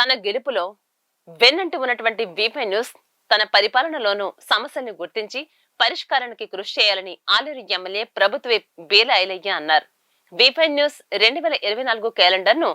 తన గెలుపులో వెన్నంటి ఉన్నటువంటి వీపై న్యూస్ తన పరిపాలనలోనూ సమస్యల్ని గుర్తించి పరిష్కారానికి కృషి చేయాలని ఆలేరు ఎమ్మెల్యే ప్రభుత్వ బేల ఐలయ్య అన్నారు. వీపై న్యూస్ రెండు వేల ఇరవై నాలుగు క్యాలెండర్ను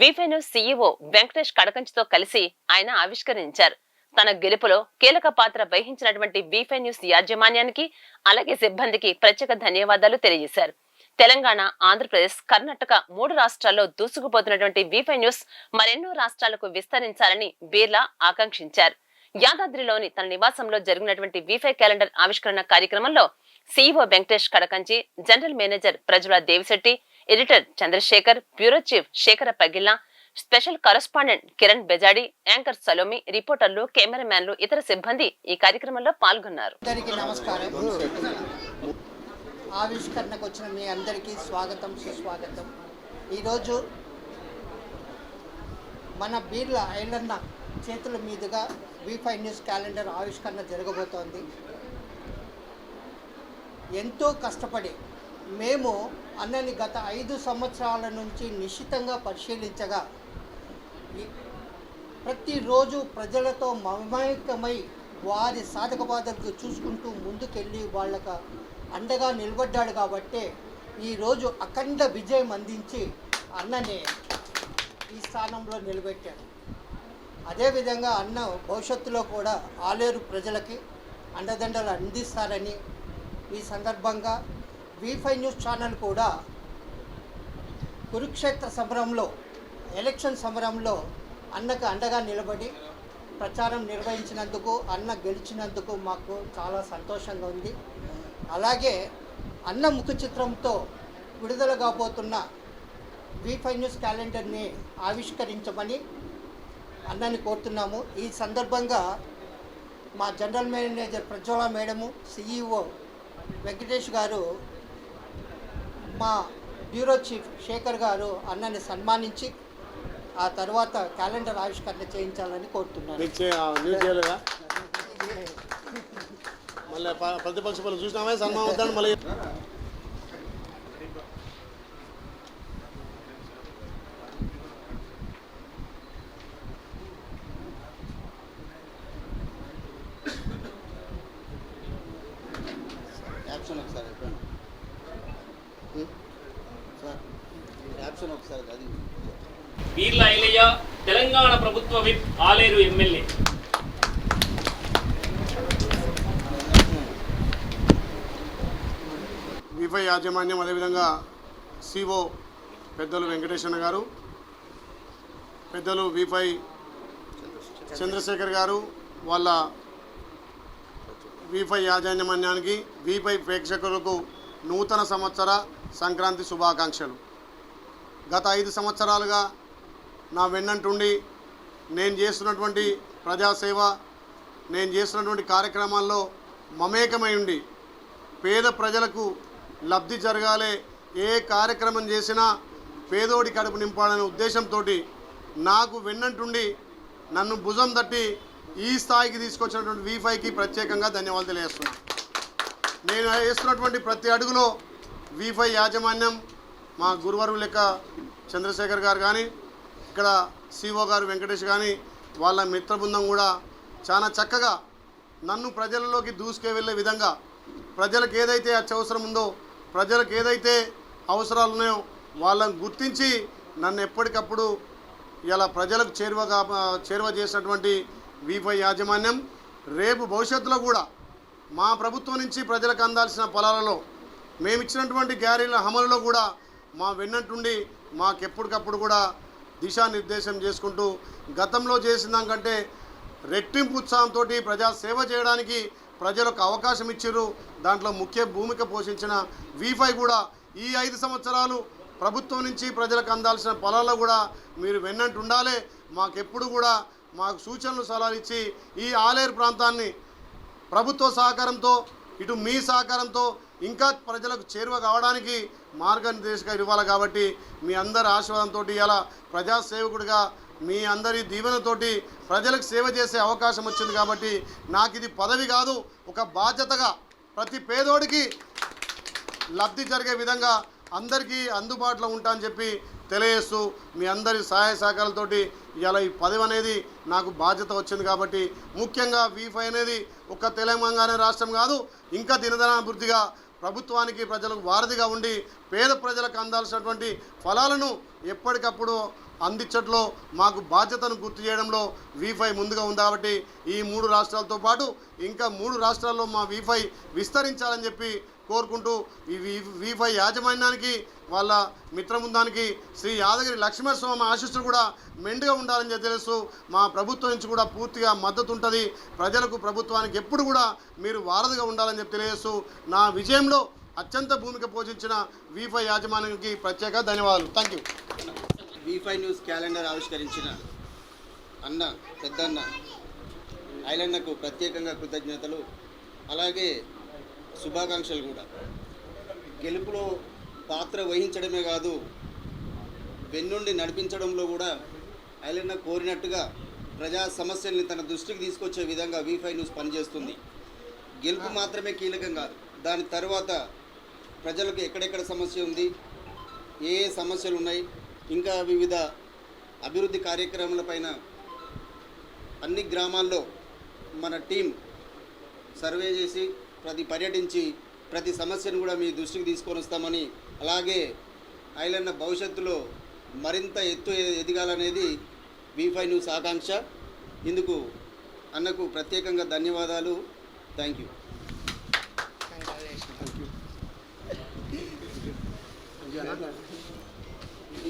V five news CEO Venkatesh కడకంచితో కలిసి ఆయన ఆవిష్కరించారు. తన గెలుపులో కీలక పాత్ర వహించినటువంటి వీపై న్యూస్ యాజమాన్యానికి అలాగే సిబ్బందికి ప్రత్యేక ధన్యవాదాలు తెలియజేశారు. తెలంగాణ ఆంధ్రప్రదేశ్ కర్ణాటక మూడు రాష్ట్రాల్లో దూసుకుపోతున్నటువంటి వీఫై న్యూస్ మరెన్నో రాష్ట్రాలకు విస్తరించాలని బీర్లా ఆకాంక్షించారు. యాదాద్రిలోని తన నివాసంలో జరిగినటువంటి వీఫై క్యాలెండర్ ఆవిష్కరణ కార్యక్రమంలో CEO Venkatesh Kadakanchi general manager ప్రజల Devisetti editor Chandrashekar bureau chief Shekhara Pagilla special correspondent Kiran Bejadi anchor Salomi రిపోర్టర్లు కెమెరామ్యాన్లు ఇతర సిబ్బంది ఈ కార్యక్రమంలో పాల్గొన్నారు. ఆవిష్కరణకు వచ్చిన మీ అందరికీ స్వాగతం సుస్వాగతం. ఈరోజు మన బీర్ల ఐలన్న చేతుల మీదుగా బీ ఫైవ్ న్యూస్ క్యాలెండర్ ఆవిష్కరణ జరగబోతోంది. ఎంతో కష్టపడి మేము అన్నని గత ఐదు సంవత్సరాల నుంచి నిశ్చితంగా పరిశీలించగా ప్రతిరోజు ప్రజలతో మమేకమై వారి సాధక బాధలకు చూసుకుంటూ ముందుకెళ్ళి వాళ్ళకు అండగా నిలబడ్డాడు కాబట్టే ఈరోజు అఖండ విజయం అందించి అన్నని ఈ స్థానంలో నిలబెట్టాడు. అదేవిధంగా అన్న భవిష్యత్తులో కూడా ఆలేరు ప్రజలకి అండదండలు అందిస్తారని ఈ సందర్భంగా వీఫై న్యూస్ ఛానల్ కూడా కురుక్షేత్ర సమరంలో ఎలక్షన్ సమరంలో అన్నకు అండగా నిలబడి ప్రచారం నిర్వహించినందుకు అన్న గెలిచినందుకు మాకు చాలా సంతోషంగా ఉంది. అలాగే అన్న ముఖ చిత్రంతో విడుదల కాబోతున్న వి ఫైవ్ న్యూస్ క్యాలెండర్ని ఆవిష్కరించమని అన్నని కోరుతున్నాము. ఈ సందర్భంగా మా general manager Prajwala madam CEO Venkatesh గారు మా బ్యూరో చీఫ్ శేఖర్ గారు అన్నని సన్మానించి ఆ తర్వాత క్యాలెండర్ ఆవిష్కరణ చేయించాలని కోరుతున్నాను మీకు చే- ఆ, న్యూస్ చేయలేదా మళ్ళీ ప్రతిపక్ష పనులు చూసినామే సన్మానం వద్దని మళ్ళీ యాప్షన్ ఒకసారి చెప్పండి. ఉం? సార్ యాప్షన్ ఒకసారి అది. బీర్ల ఐలయ్య తెలంగాణ ప్రభుత్వ విప్ ఆలేరు ఎమ్మెల్యే. విఫై యాజమాన్యం అదేవిధంగా సిఓ పెద్దలు వెంకటేశ్వర గారు పెద్దలు విఫై చంద్రశేఖర్ గారు వాళ్ళ విఫై యాజమాన్యానికి విఫై ప్రేక్షకులకు నూతన సంవత్సర సంక్రాంతి శుభాకాంక్షలు. గత ఐదు సంవత్సరాలుగా నా వెన్నంటుండి నేను చేస్తున్నటువంటి ప్రజాసేవ నేను చేస్తున్నటువంటి కార్యక్రమాల్లో మమేకమై ఉండి పేద ప్రజలకు లబ్ధి జరగాలే. ఏ కార్యక్రమం చేసినా పేదోడి కడుపు నింపాలనే ఉద్దేశంతో నాకు వెన్నంటుండి నన్ను భుజం తట్టి ఈ స్థాయికి తీసుకొచ్చినటువంటి వీఫైకి ప్రత్యేకంగా ధన్యవాదాలు తెలియజేస్తున్నాను నేను వేస్తున్నటువంటి ప్రతి అడుగులో వీఫై యాజమాన్యం మా గురువరు లెక్క చంద్రశేఖర్ గారు కానీ ఇక్కడ సిఓ గారు వెంకటేష్ కానీ వాళ్ళ మిత్ర బృందం కూడా చాలా చక్కగా నన్ను ప్రజలలోకి దూసుకే వెళ్ళే విధంగా ప్రజలకు ఏదైతే అత్యవసరం ఉందో ప్రజలకు ఏదైతే అవసరాలు ఉన్నాయో వాళ్ళని గుర్తించి నన్ను ఎప్పటికప్పుడు ఇలా ప్రజలకు చేరువగా చేరువ చేసినటువంటి వీపై యాజమాన్యం రేపు భవిష్యత్తులో కూడా మా ప్రభుత్వం నుంచి ప్రజలకు అందాల్సిన పొలాలలో మేము ఇచ్చినటువంటి గ్యారీల అమలులో కూడా మా వెన్నట్టుండి మాకెప్పటికప్పుడు కూడా దిశానిర్దేశం చేసుకుంటూ గతంలో చేసిన దానికంటే రెట్టింపు ఉత్సాహంతో ప్రజా సేవ చేయడానికి ప్రజలకు అవకాశం ఇచ్చారు. దాంట్లో ముఖ్య భూమిక పోషించిన వీఫై కూడా ఈ ఐదు సంవత్సరాలు ప్రభుత్వం నుంచి ప్రజలకు అందాల్సిన పొలాల్లో కూడా మీరు వెన్నంటు ఉండాలి. మాకెప్పుడు కూడా మాకు సూచనలు సలహాలు ఇచ్చి ఈ ఆలేరు ప్రాంతాన్ని ప్రభుత్వ సహకారంతో ఇటు మీ సహకారంతో ఇంకా ప్రజలకు చేరువ కావడానికి మార్గనిర్దేశక ఇవ్వాలి కాబట్టి మీ అందరి ఆశీర్వాదంతో ఇలా ప్రజాసేవకుడిగా మీ అందరి దీవెనతోటి ప్రజలకు సేవ చేసే అవకాశం వచ్చింది కాబట్టి నాకు ఇది పదవి కాదు ఒక బాధ్యతగా ప్రతి పేదోడికి లబ్ధి జరిగే విధంగా అందరికీ అందుబాటులో ఉంటా అని చెప్పి తెలియజేస్తూ మీ అందరి సహాయ సహకారాలతోటి ఇలా ఈ పదవి అనేది నాకు బాధ్యత వచ్చింది కాబట్టి ముఖ్యంగా వీఫై అనేది ఒక్క తెలంగాణ రాష్ట్రం కాదు ఇంకా దినదనాభివృద్ధిగా ప్రభుత్వానికి ప్రజలకు వారధిగా ఉండి పేద ప్రజలకు అందాల్సినటువంటి ఫలాలను ఎప్పటికప్పుడు అందించట్లో మాకు బాధ్యతను గుర్తు చేయడంలో వీఫై ముందుగా ఉంది కాబట్టి ఈ మూడు రాష్ట్రాలతో పాటు ఇంకా మూడు రాష్ట్రాల్లో మా వీఫై విస్తరించాలని చెప్పి కోరుకుంటూ ఈ వీఫై యాజమాన్యానికి వాళ్ళ మిత్రబృందానికి శ్రీ యాదగిరి లక్ష్మణస్వామి ఆశీస్సులు కూడా మెండుగా ఉండాలని చెప్పి తెలుసు మా ప్రభుత్వం నుంచి కూడా పూర్తిగా మద్దతు ఉంటుంది. ప్రజలకు ప్రభుత్వానికి ఎప్పుడు కూడా మీరు వారధిగా ఉండాలని చెప్పి తెలియజేస్తూ నా విజయంలో అత్యంత భూమిక పోషించిన వీఫై యాజమాన్యానికి ప్రత్యేక ధన్యవాదాలు. Thank you V five news calendar ఆవిష్కరించిన అన్న పెద్దన్న ఐలన్నకు ప్రత్యేకంగా కృతజ్ఞతలు. అలాగే శుభాకాంక్షలు కూడా. గెలుపులో పాత్ర వహించడమే కాదు వెన్నుండి నడిపించడంలో కూడా ఐలన్న కోరినట్టుగా ప్రజా సమస్యల్ని తన దృష్టికి తీసుకొచ్చే విధంగా వీఫై న్యూస్ పనిచేస్తుంది. గెలుపు మాత్రమే కీలకం కాదు. దాని తర్వాత ప్రజలకు ఎక్కడెక్కడ సమస్య ఉంది ఏ ఏ సమస్యలు ఉన్నాయి ఇంకా వివిధ అభివృద్ధి కార్యక్రమాలపైన అన్ని గ్రామాల్లో మన టీం సర్వే చేసి ప్రతి పర్యటించి ప్రతి సమస్యను కూడా మీ దృష్టికి తీసుకొని వస్తామని అలాగే ఐలన్న భవిష్యత్తులో మరింత ఎత్తు ఎదగాలనేది వి ఫైవ్ న్యూస్ ఆకాంక్ష. ఇందుకు అన్నకు ప్రత్యేకంగా ధన్యవాదాలు. Thank you. Thank you